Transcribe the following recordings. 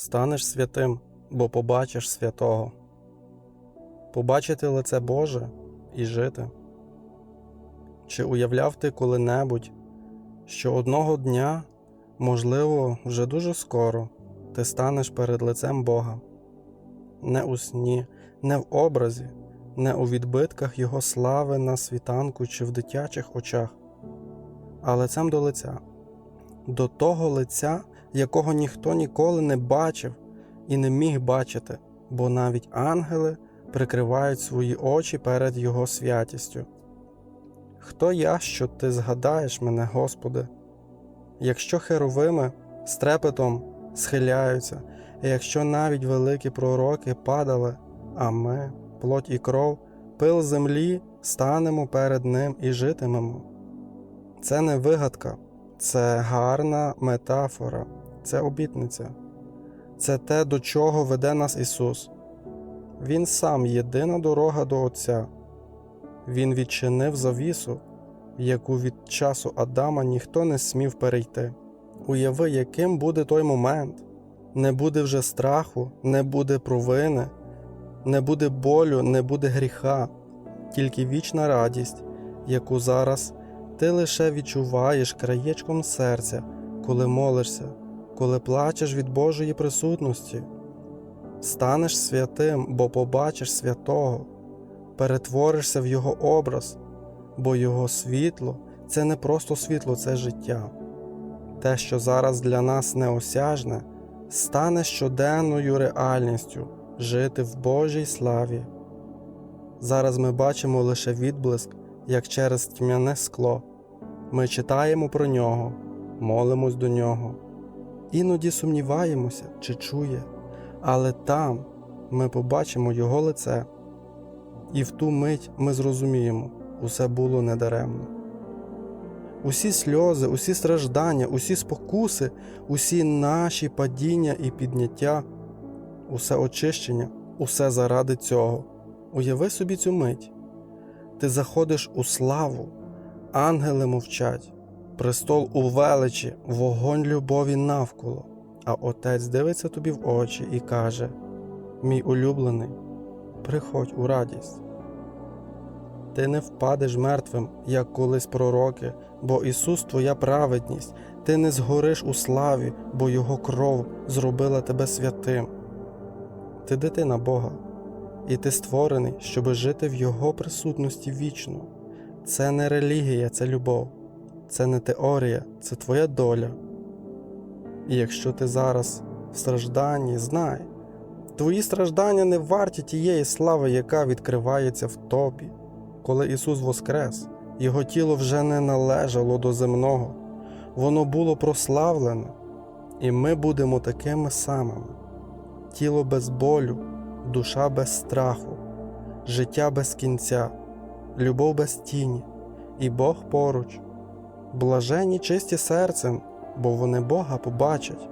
станеш святим, бо побачиш святого. Побачити лице Боже і жити. Чи уявляв ти коли-небудь, що одного дня, можливо, вже дуже скоро, ти станеш перед лицем Бога? Не у сні, не в образі, не у відбитках Його слави на світанку чи в дитячих очах, а лицем до лиця, до того лиця, якого ніхто ніколи не бачив і не міг бачити, бо навіть ангели прикривають свої очі перед Його святістю. Хто я, що ти згадаєш мене, Господи? Якщо херовими з трепетом схиляються, і якщо навіть великі пророки падали, а ми, плоть і кров, пил землі, станемо перед Ним і житимемо. Це не вигадка, це гарна метафора, це обітниця, це те, до чого веде нас Ісус. Він сам єдина дорога до Отця. Він відчинив завісу, яку від часу Адама ніхто не смів перейти. Уяви, яким буде той момент. Не буде вже страху, не буде провини, не буде болю, не буде гріха, тільки вічна радість, яку зараз ти лише відчуваєш краєчком серця, коли молишся, коли плачеш від Божої присутності. Станеш святим, бо побачиш святого, перетворишся в Його образ, бо Його світло це не просто світло, це життя. Те, що зараз для нас неосяжне, стане щоденною реальністю жити в Божій славі. Зараз ми бачимо лише відблиск, як через тьмяне скло. Ми читаємо про нього, молимось до нього, іноді сумніваємося, чи чує, але там ми побачимо Його лице, і в ту мить ми зрозуміємо, усе було недаремно. Усі сльози, усі страждання, усі спокуси, усі наші падіння і підняття, усе очищення, усе заради цього. Уяви собі цю мить. Ти заходиш у славу, ангели мовчать, престол у величі, вогонь любові навколо, а отець дивиться тобі в очі і каже: Мій улюблений, приходь у радість. Ти не впадеш мертвим, як колись пророки, бо Ісус твоя праведність, ти не згориш у славі, бо Його кров зробила тебе святим. Ти дитина Бога, і ти створений, щоб жити в Його присутності вічно. Це не релігія, це любов, це не теорія, це твоя доля. І якщо ти зараз в стражданні, знай, твої страждання не варті тієї слави, яка відкривається в тобі. Коли Ісус воскрес, Його тіло вже не належало до земного, воно було прославлене, і ми будемо такими самими: тіло без болю, душа без страху, життя без кінця, любов без тіні, і Бог поруч, блажені чисті серцем, бо вони Бога побачать.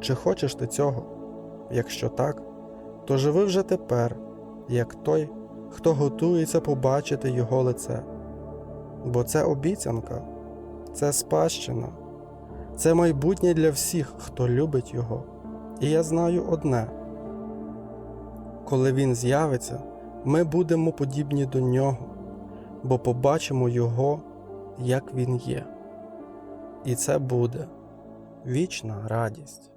Чи хочеш ти цього? Якщо так, то живи вже тепер, як той хто готується побачити Його лице. Бо це обіцянка, це спадщина, це майбутнє для всіх, хто любить Його. І я знаю одне: коли Він з'явиться, ми будемо подібні до Нього, бо побачимо Його, як Він є. І це буде вічна радість.